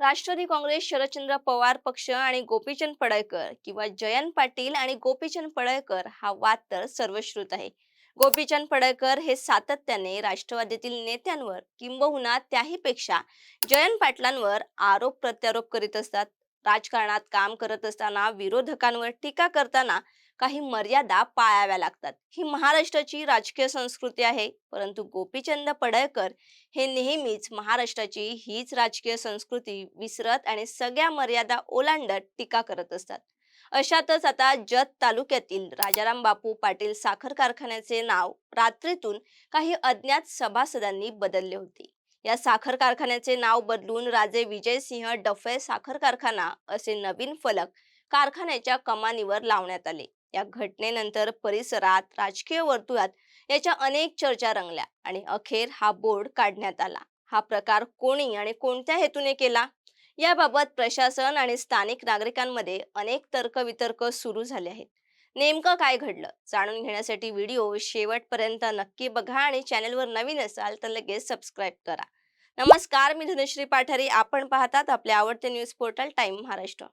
राष्ट्रवादी काँग्रेस शरदचंद्र पवार पक्ष आणि गोपीचंद पडळकर किंवा जयंत पाटील आणि गोपीचंद पडळकर हा वाद तर सर्वश्रुत आहे. गोपीचंद पडळकर हे सातत्याने राष्ट्रवादीतील नेत्यांवर किंबहुना त्याहीपेक्षा जयंत पाटलांवर आरोप प्रत्यारोप करीत असतात. राजकारणात काम करत असताना विरोधकांवर टीका करताना काही मर्यादा पाळाव्या लागतात. ही महाराष्ट्राची राजकीय संस्कृती आहे. परंतु गोपीचंद पडळकर हे नेहमीच महाराष्ट्राची हीच राजकीय संस्कृती विसरत आणि सगळ्या मर्यादा ओलांडत टीका करत असतात. अशातच आता जत तालुक्यातील राजाराम बापू पाटील साखर कारखान्याचे नाव रात्रीतून काही अज्ञात सभासदांनी बदलले होते. या साखर कारखान्याचे नाव बदलून राजे विजयसिंह डफे साखर कारखाना असे नवीन फलक कारखान्याच्या कमानीवर लावण्यात आले. या घटनेनंतर परिसरात राजकीय वर्तुळात याच्या अनेक चर्चा रंगल्या आणि अखेर हा बोर्ड काढण्यात आला. हा प्रकार कोणी आणि कोणत्या हेतूने केला? याबाबत प्रशासन आणि स्थानिक नागरिकांमध्ये अनेक तर्कवितर्क सुरू झाले आहेत. नेमकं काय घडलं? जाणून घेण्यासाठी व्हिडिओ शेवटपर्यंत नक्की बघा आणि चॅनलवर नवीन असाल तर लगेच सबस्क्राईब करा. नमस्कार मी धनुश्री पाठारी. आपण पाहतात आपले आवडते न्यूज पोर्टल टाइम महाराष्ट्र.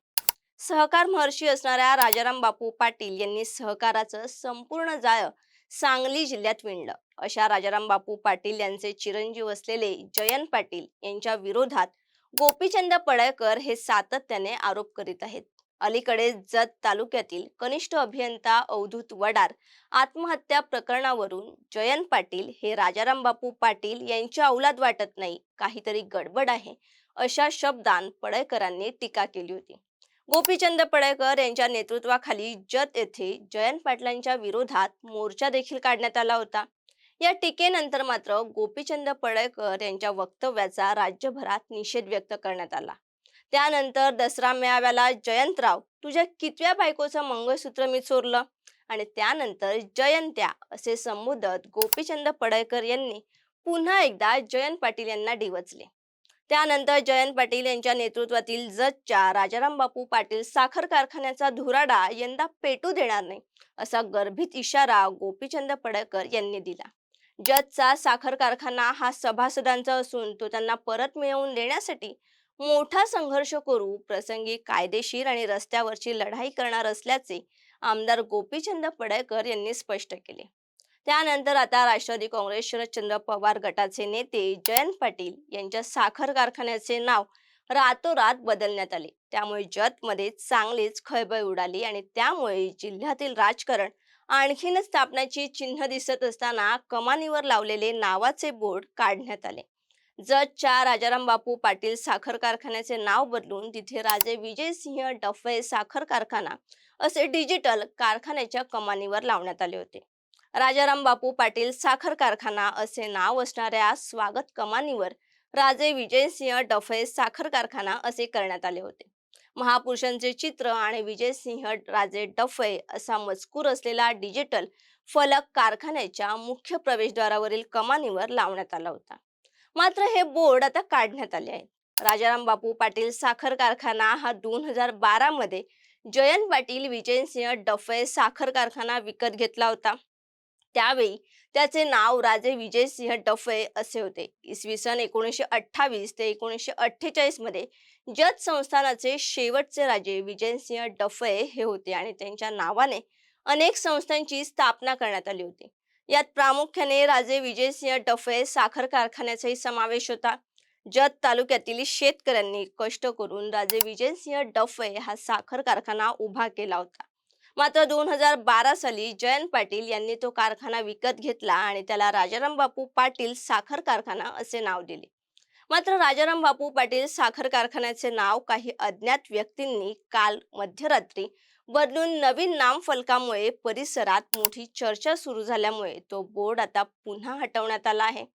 सहकार महर्षी असणाऱ्या राजाराम बापू पाटील यांनी सहकाराचं संपूर्ण जाळं सांगली जिल्ह्यात विणलं. अशा राजाराम बापू पाटील यांचे चिरंजीव असलेले जयंत पाटील यांच्या विरोधात गोपीचंद पडळकर हे सातत्याने आरोप करीत आहेत. अलीकडे जत तालुक्यातील कनिष्ठ अभियंता अवधूत वडार आत्महत्या प्रकरणावरून जयंत पाटील हे राजाराम बापू पाटील यांच्या औलाद वाटत नाही. काहीतरी गडबड आहे अशा शब्दांत पडळकरांनी टीका केली होती. गोपीचंद पडळकर यांच्या नेतृत्वाखाली जत येथे जयंत पाटलांच्या विरोधात मोर्चा देखील काढण्यात आला होता. या टीकेनंतर मात्र गोपीचंद पडळकर यांच्या वक्तव्याचा राज्यभरात निषेध व्यक्त करण्यात आला. त्यानंतर दसरा मेळाव्याला जयंतराव तुझ्या कितव्या बायकोचं मंगळसूत्र मी चोरलं आणि त्यानंतर जयंत्या असे संबोधत गोपीचंद पडळकर यांनी पुन्हा एकदा जयंत पाटील यांना डिवचले. त्यानंतर जयंत पाटील यांच्या नेतृत्वातील जतच्या राजाराम बापू पाटील साखर कारखान्याचा धुराडा यंदा पेटू देणार नाही असा गर्भित इशारा गोपीचंद पडळकर यांनी दिला. जतचा साखर कारखाना हा सभासदांचा असून तो त्यांना परत मिळवून देण्यासाठी मोठा संघर्ष करू प्रसंगी कायदेशीर आणि रस्त्यावरची लढाई करणार असल्याचे आमदार गोपीचंद पडळकर यांनी स्पष्ट केले. त्यानंतर आता राष्ट्रवादी काँग्रेस शरदचंद्र पवार गटाचे नेते जयंत पाटील यांच्या साखर कारखान्याचे नाव रातोरात बदलण्यात आले. त्यामुळे जतमध्ये चांगलीच खळबळ उडाली आणि त्यामुळे जिल्ह्यातील राजकारण आणखीनच स्थापण्याची चिन्ह दिसत असताना कमानीवर लावलेले नावाचे बोर्ड काढण्यात आले. जतच्या राजाराम बापू पाटील साखर कारखान्याचे नाव बदलून तिथे राजे विजयसिंह डफे साखर कारखाना असे डिजिटल कारखान्याच्या कमानीवर लावण्यात आले होते. राजाराम बापू पाटील साखर कारखाना असे नाव असणाऱ्या स्वागत कमानीवर राजे विजयसिंह डफे साखर कारखाना असे करण्यात आले होते. महापुरुषांचे चित्र आणि विजयसिंह राजे डफे असा मजकूर असलेला डिजिटल फलक कारखान्याच्या मुख्य प्रवेशद्वारावरील कमानीवर लावण्यात आला होता. मात्र हे बोर्ड आता काढण्यात आले आहेत राजाराम बापू पाटील साखर कारखाना हा दोन हजार बारा मध्ये जयंत पाटील विजयसिंह डफे साखर कारखाना विकत घेतला होता. त्यावेळी त्याचे नाव राजे विजयसिंह डफे असे होते. इसवी सन एकोणीसशे अठ्ठावीस ते एकोणीसशे अठ्ठेचाळीसमध्ये जत संस्थानाचे शेवटचे राजे विजयसिंह डफे हे होते आणि त्यांच्या नावाने अनेक संस्थांची स्थापना करण्यात आली होती. यात प्रामुख्याने राजे विजयसिंह डफे साखर कारखान्याचाही समावेश होता. जत तालुक्यातील शेतकऱ्यांनी कष्ट करून राजे विजयसिंह डफे हा साखर कारखाना उभा केला होता. मात्र दोन हजार बारा साली जयंत पाटील यांनी तो कारखाना विकत घेतला आणि त्याला राजाराम बापू पाटील साखर कारखाना असे नाव दिले. मात्र राजाराम बापू पाटील साखर कारखान्याचे नाव काही अज्ञात व्यक्तींनी काल मध्यरात्री बदलून नवीन नाम फलकामुळे परिसरात मोठी चर्चा सुरू झाल्यामुळे तो बोर्ड आता पुन्हा हटवण्यात आला आहे.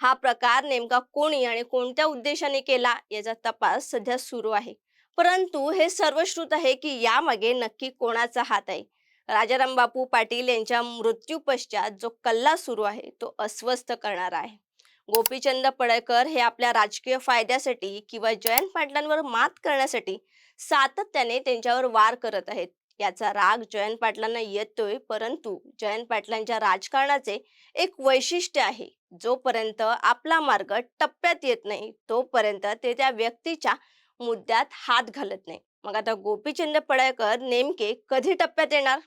हा प्रकार नेमका कोणी आणि कोणत्या उद्देशाने केला याचा तपास सध्या सुरू आहे. परंतु हे सर्वश्रुत आहे की यामागे नक्की कोणाचा हात आहे? राजाराम बापू पाटील यांच्या मृत्यू पश्चात जो कल्ला सुरू आहे तो अस्वस्थ करणारा आहे. गोपीचंद पडळकर हे आपल्या राजकीय फायद्यासाठी किंवा जयंत पाटलांवर मात करण्यासाठी सातत्याने त्यांच्यावर वार करत आहेत. याचा राग जयंत पाटलांना येतोय परंतु जयंत पाटलांच्या राजकारणाचे एक वैशिष्ट्य आहे. जोपर्यंत आपला मार्ग टप्प्यात येत नाही तोपर्यंत ते त्या व्यक्तीच्या मुद्द्यात हात घालत नाही. मग आता गोपीचंद पडळकर नेमके कधी टप्प्यात येणार?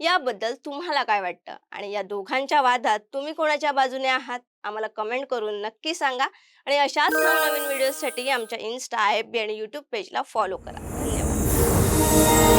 याबद्दल तुम्हाला काय वाटतं? आणि या दोघांच्या वादात तुम्ही कोणाच्या बाजूने आहात? आम्हाला कमेंट करून नक्की सांगा. आणि अशाच नवनवीन व्हिडिओसाठी आमच्या इन्स्टा ॲप बी आणि यूट्यूब पेजला फॉलो करा. धन्यवाद.